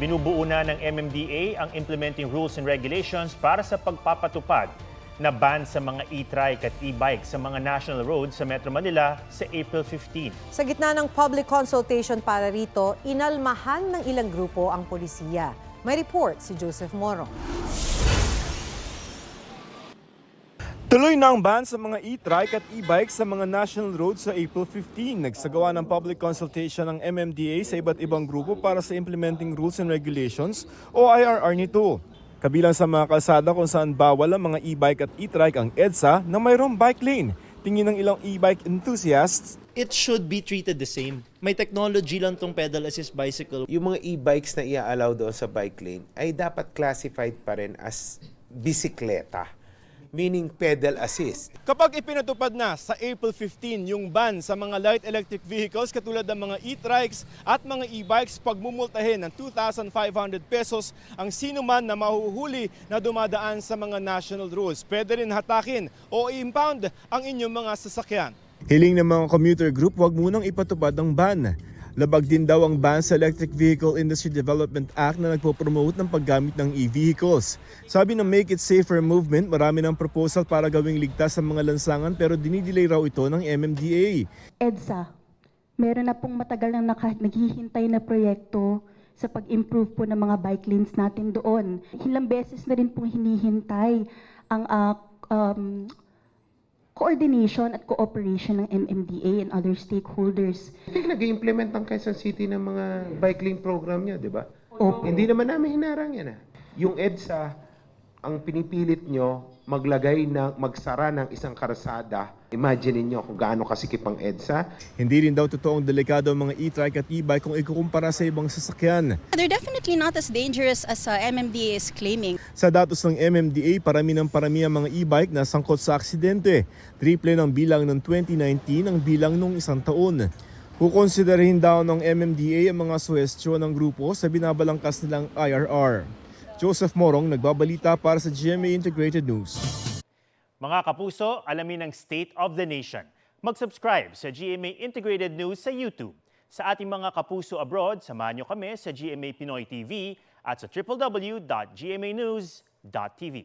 Binubuo na ng MMDA ang implementing rules and regulations para sa pagpapatupad na ban sa mga e-trike at e-bike sa mga national roads sa Metro Manila sa April 15. Sa gitna ng public consultation para rito, inalmahan ng ilang grupo ang polisiya. May report si Joseph Moro. Tuloy na ang ban sa mga e-trike at e-bike sa mga national roads sa April 15. Nagsagawa ng public consultation ng MMDA sa iba't ibang grupo para sa Implementing Rules and Regulations o IRR nito. Kabilang sa mga kalsada kung saan bawal ang mga e-bike at e-trike ang EDSA na mayroong bike lane. Tingin ng ilang e-bike enthusiasts, it should be treated the same. May technology lang tong pedal assist bicycle. yung mga e-bikes na i-allow doon sa bike lane ay dapat classified pa rin as bisikleta, meaning pedal assist. Kapag ipinatupad na sa April 15 yung ban sa mga light electric vehicles katulad ng mga e-trikes at mga e-bikes, pagmumultahin ng 2,500 pesos ang sino man na mahuhuli na dumadaan sa mga national roads. Pwede rin hatakin o i-impound ang inyong mga sasakyan. Hiling ng mga commuter group, huwag munang ipatupad ang ban. Labag din daw ang ban sa Electric Vehicle Industry Development Act na nagpo-promote ng paggamit ng e-vehicles. Sabi ng Make It Safer Movement, marami ng proposal para gawing ligtas ang mga lansangan pero dinidelay raw ito ng MMDA. EDSA, meron na pong matagal na naka, naghihintay na proyekto sa pag-improve po ng mga bike lanes natin doon. Ilang beses na rin pong hinihintay ang ah, um, coordination at cooperation ng MMDA and other stakeholders. I think nag-implement ang Quezon City ng mga bike lane program niya, di ba? Opo. Hindi naman namin hinarang yan. ah. Yung EDSA, ang pinipilit nyo maglagay ng magsara ng isang karsada. Imagine niyo kung gaano kasikip ang EDSA. Hindi rin daw totoong delikado ang mga e-trike at e-bike kung ikukumpara sa ibang sasakyan. They're definitely not as dangerous as uh, MMDA is claiming. Sa datos ng MMDA, parami ng parami ang mga e-bike na sangkot sa aksidente. Triple ng bilang ng 2019 ang bilang nung isang taon. Kukonsiderahin daw ng MMDA ang mga suwestyon ng grupo sa binabalangkas nilang IRR. Joseph Morong, nagbabalita para sa GMA Integrated News. Mga kapuso, alamin ang State of the Nation. Mag-subscribe sa GMA Integrated News sa YouTube. Sa ating mga kapuso abroad, samahan nyo kami sa GMA Pinoy TV at sa www.gmanews.tv.